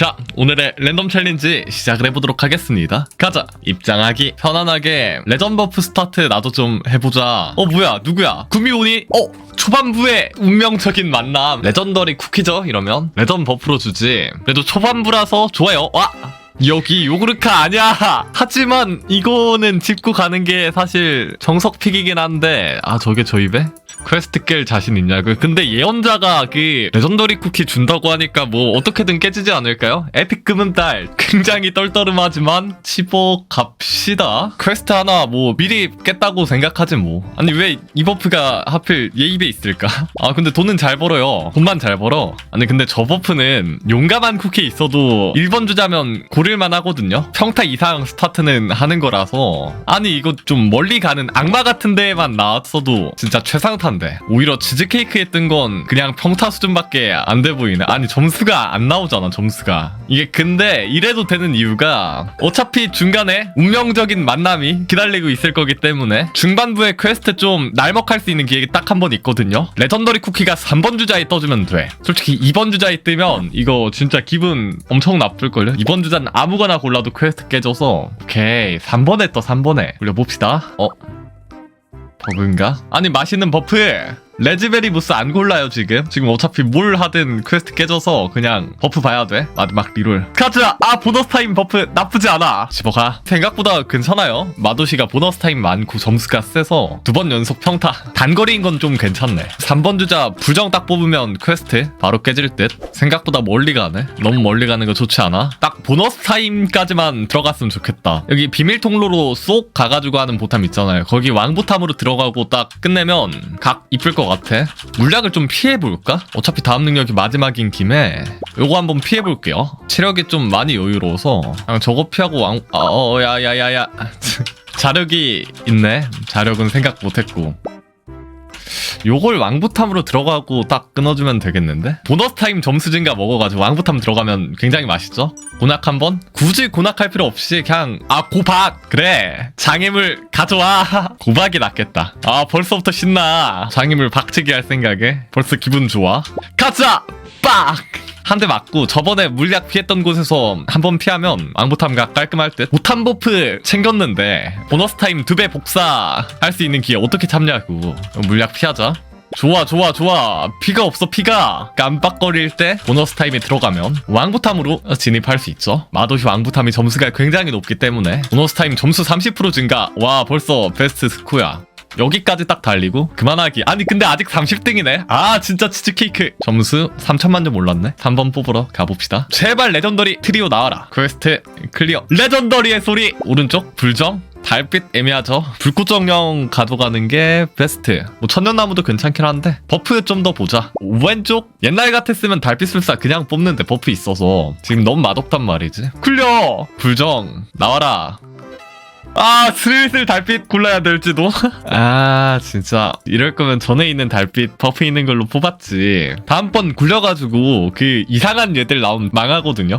자, 오늘의 랜덤 챌린지 시작을 해보도록 하겠습니다. 가자! 입장하기 편안하게 레전 버프 스타트 나도 좀 해보자. 어, 뭐야, 누구야? 구미호니? 어, 초반부의 운명적인 만남. 레전더리 쿠키죠, 이러면? 레전 버프로 주지. 그래도 초반부라서 좋아요. 와! 여기 요구르카 아니야! 하지만 이거는 짚고 가는 게 사실 정석 픽이긴 한데, 아, 저게 저 입에? 퀘스트 깰 자신 있냐고. 근데 예언자가 그 레전더리 쿠키 준다고 하니까 뭐 어떻게든 깨지지 않을까요? 에픽 금은달 굉장히 떨떠름하지만 치보 갑시다. 퀘스트 하나 뭐 미리 깼다고 생각하지 뭐. 아니 왜 이 버프가 하필 얘 입에 있을까? 아 근데 돈은 잘 벌어요. 돈만 잘 벌어. 아니 근데 저 버프는 용감한 쿠키 있어도 1번 주자면 고를만 하거든요. 평타 이상 스타트는 하는 거라서 아니 이거 좀 멀리 가는 악마 같은 데에만 나왔어도 진짜 최상 탄데. 오히려 치즈케이크에 뜬 건 그냥 평타 수준밖에 안 돼 보이네. 아니 점수가 안 나오잖아 점수가. 이게 근데 이래도 되는 이유가 어차피 중간에 운명적인 만남이 기다리고 있을 거기 때문에 중반부에 퀘스트 좀 날먹할 수 있는 기회가 딱한 번 있거든요. 레전더리 쿠키가 3번 주자에 떠주면 돼. 솔직히 2번 주자에 뜨면 이거 진짜 기분 엄청 나쁠걸요? 2번 주자는 아무거나 골라도 퀘스트 깨져서 오케이 3번에 떠 3번에 올려봅시다. 어 버그인가? 아니 맛있는 버프 레즈베리 무스 안 골라요 지금. 지금 어차피 뭘 하든 퀘스트 깨져서 그냥 버프 봐야 돼. 마지막 리롤. 가자 아 보너스 타임 버프 나쁘지 않아. 집어가. 생각보다 괜찮아요. 마도시가 보너스 타임 많고 점수가 세서 두 번 연속 평타. 단거리인 건 좀 괜찮네. 3번 주자 불정 딱 뽑으면 퀘스트 바로 깨질 듯. 생각보다 멀리 가네. 너무 멀리 가는 거 좋지 않아? 딱 보너스 타임까지만 들어갔으면 좋겠다. 여기 비밀 통로로 쏙 가가지고 하는 보탐 있잖아요. 거기 왕보탐으로 들어가고 딱 끝내면 각 이쁠 것 같아 물약을 좀 피해볼까? 어차피 다음 능력이 마지막인 김에 요거 한번 피해볼게요 체력이 좀 많이 여유로워서 그냥 저거 피하고 왕... 아, 어, 야, 야, 야, 야. 자력이 있네 자력은 생각 못했고 요걸 왕부탐으로 들어가고 딱 끊어주면 되겠는데? 보너스 타임 점수 증가 먹어가지고 왕부탐 들어가면 굉장히 맛있죠? 고낙 한번? 굳이 고낙할 필요 없이 그냥 아 고박! 그래 장애물 가져와! 고박이 낫겠다 아 벌써부터 신나 장애물 박치기 할 생각에 벌써 기분 좋아 가자! 빡! 한 대 맞고 저번에 물약 피했던 곳에서 한 번 피하면 왕보탐각 깔끔할 듯. 오탐 버프 챙겼는데 보너스 타임 두 배 복사 할 수 있는 기회 어떻게 참냐고. 물약 피하자. 좋아 좋아 좋아. 피가 없어 피가. 깜빡거릴 때 보너스 타임에 들어가면 왕부탐으로 진입할 수 있죠. 마도시 왕부탐이 점수가 굉장히 높기 때문에 보너스 타임 점수 30% 증가. 와 벌써 베스트 스코야 여기까지 딱 달리고 그만하기. 아니 근데 아직 30등이네. 아 진짜 치즈케이크. 점수 3천만 점 올랐네. 3번 뽑으러 가봅시다. 제발 레전더리 트리오 나와라. 퀘스트 클리어. 레전더리의 소리. 오른쪽 불정. 달빛 애매하죠. 불꽃 정령 가져가는 게 베스트. 뭐 천년나무도 괜찮긴 한데 버프 좀 더 보자. 왼쪽. 옛날 같았으면 달빛 술사 그냥 뽑는데 버프 있어서 지금 너무 맛없단 말이지. 클리어! 불정. 나와라 아 슬슬 달빛 골라야 될지도. 아 진짜. 이럴 거면 전에 있는 달빛 버프 있는 걸로 뽑았지. 다음번 굴려가지고 그 이상한 얘들 나오면 망하거든요.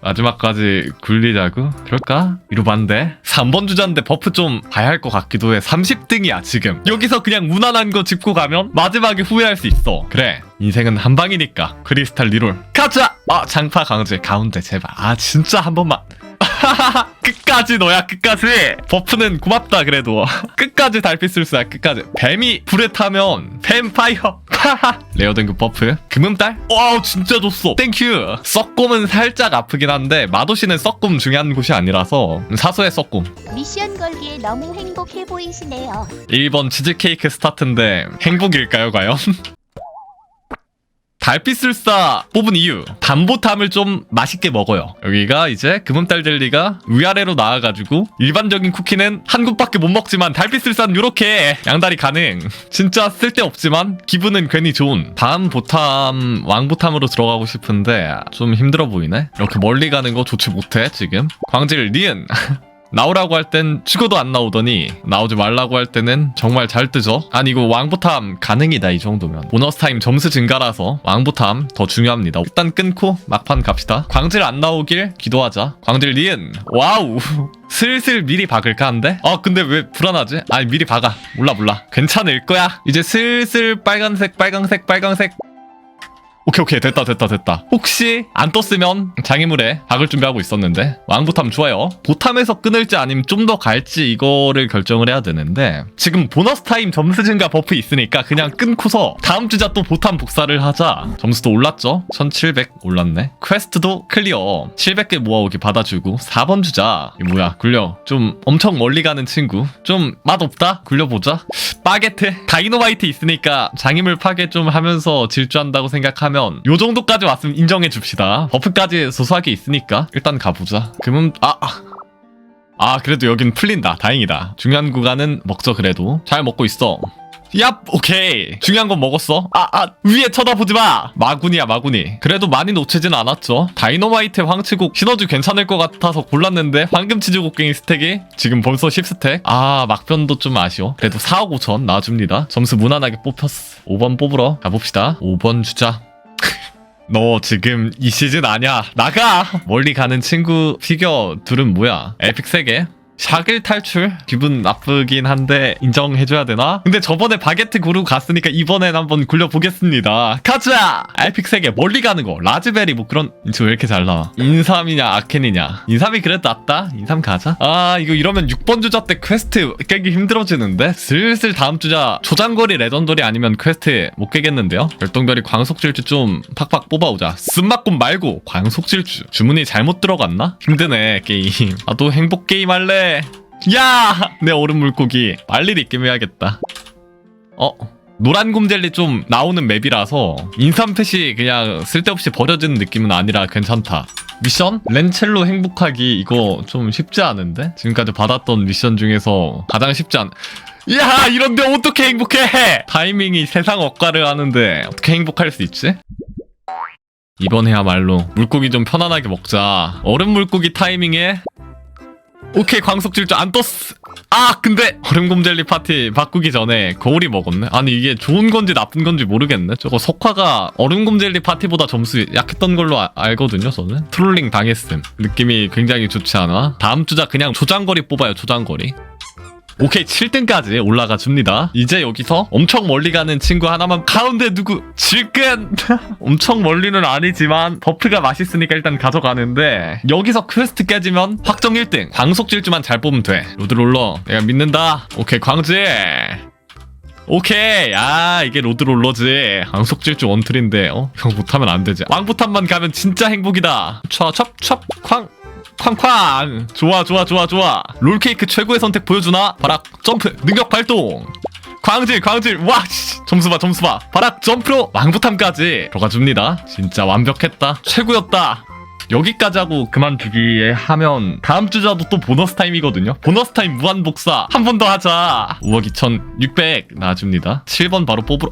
마지막까지 굴리자고? 그럴까? 이로 봤는데. 3번 주자인데 버프 좀 봐야 할 것 같기도 해. 30등이야 지금. 여기서 그냥 무난한 거 짚고 가면 마지막에 후회할 수 있어. 그래. 인생은 한 방이니까. 크리스탈 리롤. 가자! 아 장파 강제. 가운데 제발. 아 진짜 한 번만 끝까지 너야 끝까지. 버프는 고맙다 그래도. 끝까지 달빛술사 끝까지. 뱀이 불에 타면 뱀파이어. 레어 등급 버프. 금음달? 와우 진짜 좋소. 땡큐. 썩곰은 살짝 아프긴 한데 마도시는 썩곰 중요한 곳이 아니라서 사소의 썩곰. 미션 걸기에 너무 행복해 보이시네요. 1번 치즈케이크 스타트인데 행복일까요 과연? 달빛술사 뽑은 이유. 담보탐을 좀 맛있게 먹어요. 여기가 이제 금음달 젤리가 위아래로 나와가지고 일반적인 쿠키는 한 굽밖에 못 먹지만 달빛술사는 요렇게 양다리 가능. 진짜 쓸데없지만 기분은 괜히 좋은. 다음 보탐 왕보탐으로 들어가고 싶은데 좀 힘들어 보이네. 이렇게 멀리 가는 거 좋지 못해 지금. 광질 니은 나오라고 할 땐 죽어도 안 나오더니 나오지 말라고 할 때는 정말 잘 뜨죠. 아니 이거 왕보탐 가능이다 이 정도면. 보너스 타임 점수 증가라서 왕보탐 더 중요합니다. 일단 끊고 막판 갑시다. 광질 안 나오길 기도하자. 광질 리은 와우. 슬슬 미리 박을까 한데? 아 근데 왜 불안하지? 아니 미리 박아. 몰라 몰라. 괜찮을 거야. 이제 슬슬 빨간색 빨강색 빨강색 오케이 오케이. 됐다 됐다 됐다. 혹시 안 떴으면 장애물에 박을 준비하고 있었는데 왕부탐 좋아요. 보탐에서 끊을지 아니면 좀 더 갈지 이거를 결정을 해야 되는데 지금 보너스 타임 점수 증가 버프 있으니까 그냥 끊고서 다음 주자 또 보탐 복사를 하자. 점수도 올랐죠? 1700 올랐네. 퀘스트도 클리어. 700개 모아오기 받아주고 4번 주자. 이 뭐야 굴려. 좀 엄청 멀리 가는 친구. 좀 맛없다? 굴려보자. 바게트 다이노마이트 있으니까 장애물 파괴 좀 하면서 질주한다고 생각하면 요 정도까지 왔으면 인정해 줍시다. 버프까지 소소하게 있으니까 일단 가보자. 그러면 아 아. 아 그래도 여긴 풀린다. 다행이다. 중요한 구간은 먹죠 그래도. 잘 먹고 있어. 얍 오케이. 중요한 건 먹었어. 아아 위에 쳐다보지 마. 마군이야 마군이 그래도 많이 놓치진 않았죠. 다이노마이트 황치국 시너지 괜찮을 것 같아서 골랐는데 황금 치즈 곡괭이 스택이 지금 벌써 10스택? 아 막변도 좀 아쉬워. 그래도 4억 5천 놔줍니다. 점수 무난하게 뽑혔어. 5번 뽑으러 가봅시다. 5번 주자 너 지금 이 시즌 아냐 나가! 멀리 가는 친구 피겨 둘은 뭐야? 에픽 3개 샤글 탈출? 기분 나쁘긴 한데 인정해줘야 되나? 근데 저번에 바게트 고르고 갔으니까 이번엔 한번 굴려보겠습니다. 가자! 3개 멀리 가는 거 라즈베리 뭐 그런 지금 왜 이렇게 잘 나와? 인삼이냐 아켄이냐? 인삼이 그래도 낫다? 인삼 가자? 아 이거 이러면 6번 주자 때 퀘스트 깨기 힘들어지는데? 슬슬 다음 주자 초장거리 레전더리 아니면 퀘스트 못 깨겠는데요? 별똥별이 광속질주 좀 팍팍 뽑아오자. 쓴맛곰 말고 광속질주. 주문이 잘못 들어갔나? 힘드네 게임. 아 또 행복 게임 할래 야! 내 얼음 물고기 빨리 리게임해야겠다 어? 노란 곰젤리 좀 나오는 맵이라서 인삼펫이 그냥 쓸데없이 버려지는 느낌은 아니라 괜찮다 미션? 렌첼로 행복하기 이거 좀 쉽지 않은데? 지금까지 받았던 미션 중에서 가장 쉽지 않... 야 이런데 어떻게 행복해 타이밍이 세상 억가를 하는데 어떻게 행복할 수 있지? 이번에야말로 물고기 좀 편안하게 먹자 얼음 물고기 타이밍에 오케이 광속질주 안 떴어 아 근데 얼음곰 젤리 파티 바꾸기 전에 거울이 먹었네? 아니 이게 좋은 건지 나쁜 건지 모르겠네. 저거 석화가 얼음곰 젤리 파티보다 점수 약했던 걸로 아- 알거든요 저는. 트롤링 당했음. 느낌이 굉장히 좋지 않아? 다음 주자 그냥 조장거리 뽑아요 조장거리 오케이 7등까지 올라가 줍니다. 이제 여기서 엄청 멀리 가는 친구 하나만 가운데 누구 질끈 엄청 멀리는 아니지만 버프가 맛있으니까 일단 가져가는데 여기서 퀘스트 깨지면 확정 1등. 광속 질주만 잘 뽑으면 돼. 로드롤러 내가 믿는다. 오케이 광지 오케이! 아 이게 로드롤러지. 광속 질주 원툴인데 어? 형 못하면 안 되지. 왕부탄만 가면 진짜 행복이다. 찹찹찹 쾅 쾅쾅 좋아 좋아 좋아 좋아. 롤케이크 최고의 선택 보여주나? 바락 점프. 능력 발동. 광질 광질. 와 씨, 점수 봐 점수 봐. 바락 점프로 왕부탐까지 들어가줍니다. 진짜 완벽했다. 최고였다. 여기까지 하고 그만두기 하면 다음 주자도 또 보너스 타임이거든요. 보너스 타임 무한 복사 한 번 더 하자. 5억 2600 나와줍니다. 7번 바로 뽑으러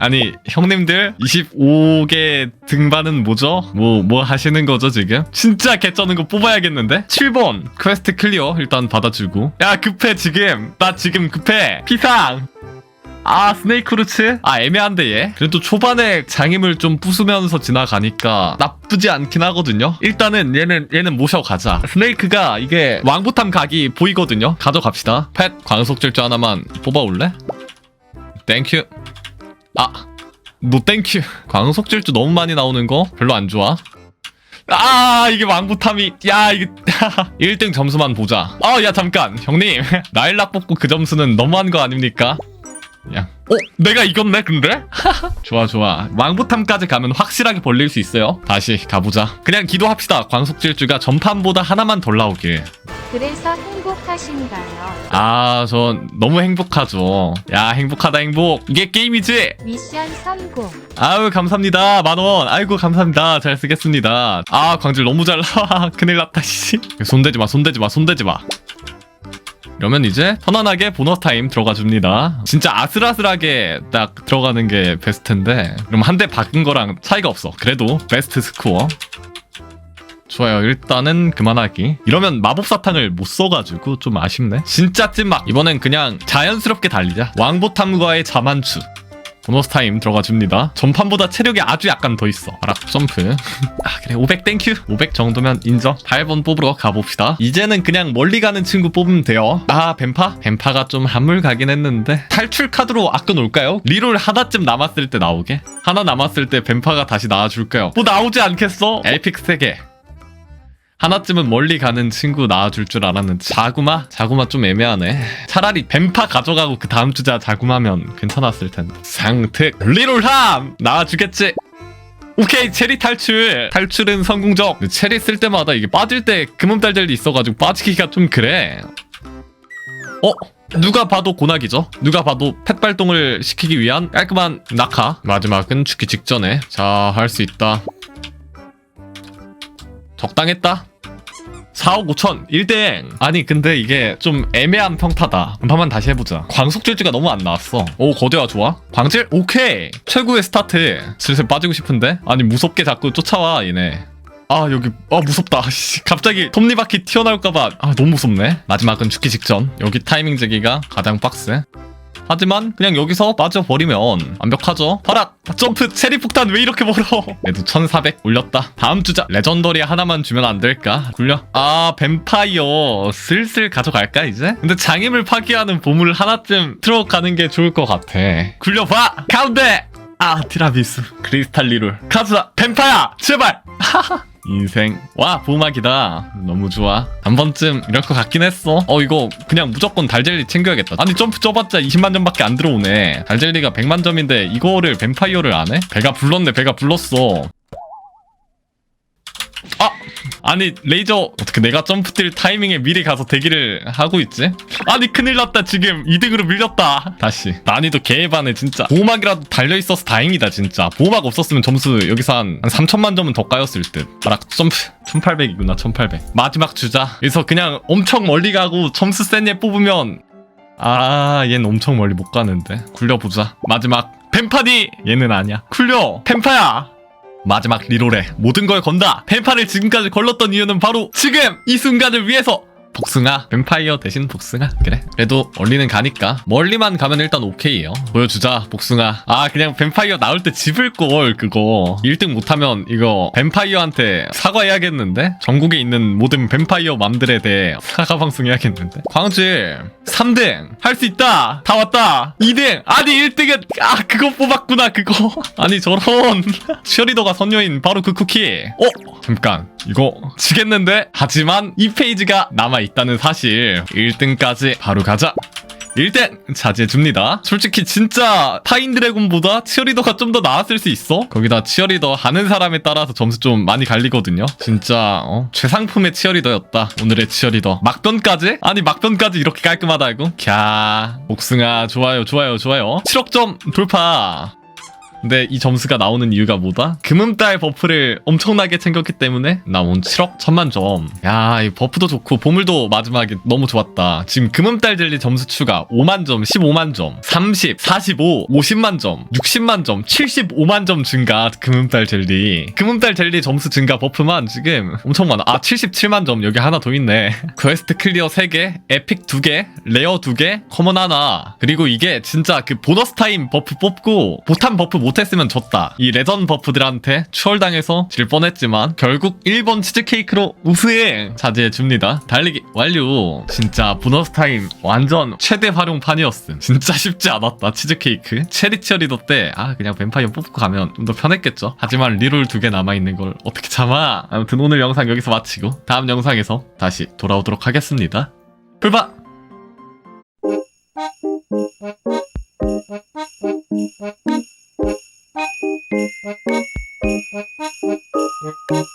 아니 형님들 25개 등반은 뭐죠? 뭐뭐 하시는 거죠 지금? 진짜 개쩌는 거 뽑아야겠는데? 7번 퀘스트 클리어 일단 받아주고 야 급해 지금 나 지금 급해 피상 아 스네이크 루츠? 아 애매한데 얘 그래도 초반에 장애물 좀 부수면서 지나가니까 나쁘지 않긴 하거든요 일단은 얘는 얘는 모셔가자 스네이크가 이게 왕부탐 각이 보이거든요 가져갑시다 펫 광속질주 하나만 뽑아올래? 땡큐 아, 노 땡큐. 광속 질주 너무 많이 나오는 거 별로 안 좋아. 아, 이게 왕부탐이, 야, 이게, 1등 점수만 보자. 아, 야, 잠깐. 형님, 나일락 뽑고 그 점수는 너무한 거 아닙니까? 야, 어? 내가 이겼네, 근데? 좋아, 좋아. 왕부탐까지 가면 확실하게 벌릴 수 있어요. 다시 가보자. 그냥 기도합시다. 광속질주가 전판보다 하나만 덜 나오길. 그래서 행복하신가요? 아, 전 너무 행복하죠. 야, 행복하다, 행복. 이게 게임이지? 미션 성공. 아유 감사합니다 만원 아이고 감사합니다 잘 쓰겠습니다 아 광질 너무 잘 나와 큰일 났다 씨 손대지 마 손대지 마 손대지 마 이러면 이제 편안하게 보너스 타임 들어가 줍니다 진짜 아슬아슬하게 딱 들어가는 게 베스트인데 그럼 한대 박은 거랑 차이가 없어 그래도 베스트 스코어 좋아요 일단은 그만하기 이러면 마법 사탕을 못 써가지고 좀 아쉽네 진짜 찐막 이번엔 그냥 자연스럽게 달리자 왕보탐과의 자만추 보너스 타임 들어가 줍니다. 전판보다 체력이 아주 약간 더 있어. 알아, 점프. 아, 그래. 500 땡큐. 500 정도면 인정. 8번 뽑으러 가봅시다. 이제는 그냥 멀리 가는 친구 뽑으면 돼요. 아, 뱀파? 뱀파가 좀 한물 가긴 했는데. 탈출 카드로 아껴 놓을까요? 리롤 하나쯤 남았을 때 나오게? 하나 남았을 때 뱀파가 다시 나와줄까요? 뭐 나오지 않겠어? 에픽 3개. 하나쯤은 멀리 가는 친구 나와줄 줄 알았는데 자구마? 자구마 좀 애매하네. 차라리 뱀파 가져가고 그 다음 주자 자구마면 괜찮았을 텐데. 상특. 리롤함! 나와주겠지. 오케이 체리 탈출. 탈출은 성공적. 체리 쓸 때마다 이게 빠질 때 금음달달이 있어가지고 빠지기가 좀 그래. 어? 누가 봐도 고낙이죠? 누가 봐도 펫 발동을 시키기 위한 깔끔한 낙하. 마지막은 죽기 직전에. 자 할 수 있다 적당했다. 4억 5천 1대 아니 근데 이게 좀 애매한 평타다. 한판만 다시 해보자. 광속질주가 너무 안 나왔어. 오 거대화 좋아? 광질? 오케이. 최고의 스타트. 슬슬 빠지고 싶은데? 아니 무섭게 자꾸 쫓아와 얘네. 아 여기 아 무섭다. 씨, 갑자기 톱니바퀴 튀어나올까봐. 아 너무 무섭네. 마지막은 죽기 직전. 여기 타이밍 재기가 가장 빡세 하지만 그냥 여기서 빠져버리면 완벽하죠. 파라 점프 체리 폭탄 왜 이렇게 멀어? 그래도 1400 올렸다. 다음 주자. 레전더리 하나만 주면 안 될까? 굴려. 아 뱀파이어. 슬슬 가져갈까 이제? 근데 장애물 파괴하는 보물 하나쯤 들어가는 게 좋을 것 같아. 굴려봐! 가운데! 아 티라비스 크리스탈 리룰. 가자 뱀파야 제발 인생. 와 보호막이다. 너무 좋아. 한 번쯤 이럴 것 같긴 했어. 어 이거 그냥 무조건 달젤리 챙겨야겠다. 아니 점프 쪄봤자 20만 점밖에 안 들어오네. 달젤리가 100만 점인데 이거를 뱀파이어를 안 해? 배가 불렀네 배가 불렀어 아 아니 레이저 어떻게 내가 점프 뛸 타이밍에 미리 가서 대기를 하고 있지? 아니 큰일 났다 지금. 2등으로 밀렸다. 다시. 난이도 개반에 진짜. 보호막이라도 달려있어서 다행이다 진짜. 보호막 없었으면 점수 여기서 한, 한 3천만 점은 더 까였을 듯. 알아 점프. 1800이구나 1800 마지막 주자. 그래서 그냥 엄청 멀리 가고 점수 센 얘 뽑으면 아 얘는 엄청 멀리 못 가는데. 굴려보자. 마지막. 펜파니 얘는 아니야. 굴려! 펜파야 마지막 리롤에 모든 걸 건다. 뱀파를 지금까지 걸렀던 이유는 바로 지금 이 순간을 위해서 복숭아? 뱀파이어 대신 복숭아? 그래. 그래도 멀리는 가니까. 멀리만 가면 일단 오케이요. 보여주자 복숭아. 아 그냥 뱀파이어 나올 때 집을 걸 그거. 1등 못하면 이거 뱀파이어한테 사과해야겠는데? 전국에 있는 모든 뱀파이어 맘들에 대해 사과 방송 해야겠는데? 광질 3등 할 수 있다! 다 왔다! 2등! 아니 1등은 아 그거 뽑았구나 그거. 아니 저런. 셔리더가 선녀인 바로 그 쿠키. 어? 잠깐. 이거 지겠는데? 하지만 이 페이지가 남아 있다는 사실. 1등까지 바로 가자. 1등 자제해줍니다. 솔직히 진짜 타인 드래곤보다 치어리더가 좀 더 나았을 수 있어? 거기다 치어리더 하는 사람에 따라서 점수 좀 많이 갈리거든요. 진짜 어? 최상품의 치어리더였다. 오늘의 치어리더. 막변까지? 아니 막변까지 이렇게 깔끔하다고? 캬. 복숭아 좋아요 좋아요 좋아요. 7억 점 돌파 근데 이 점수가 나오는 이유가 뭐다? 금음달 버프를 엄청나게 챙겼기 때문에 나온 7억 천만 점. 야, 이 버프도 좋고 보물도 마지막에 너무 좋았다. 지금 금음달 젤리 점수 추가 5만 점, 15만 점, 30, 45, 50만 점, 60만 점, 75만 점 증가 금음달 젤리. 금음달 젤리 점수 증가 버프만 지금 엄청 많아. 아, 77만 점 여기 하나 더 있네. 퀘스트 클리어 3개, 에픽 2개, 레어 2개, 커먼 하나. 그리고 이게 진짜 그 보너스 타임 버프 뽑고 보탄 버프 못 했으면 졌다. 이 레전 버프들한테 추월당해서 질 뻔했지만 결국 1번 치즈케이크로 우승 자제해줍니다. 달리기 완료. 진짜 보너스 타임 완전 최대 활용판이었음. 진짜 쉽지 않았다. 치즈케이크. 체리 치어리더 때 아 그냥 뱀파이어 뽑고 가면 좀 더 편했겠죠. 하지만 리롤 두 개 남아있는 걸 어떻게 참아. 아무튼 오늘 영상 여기서 마치고 다음 영상에서 다시 돌아오도록 하겠습니다. 풀바! Thank you. Thank you.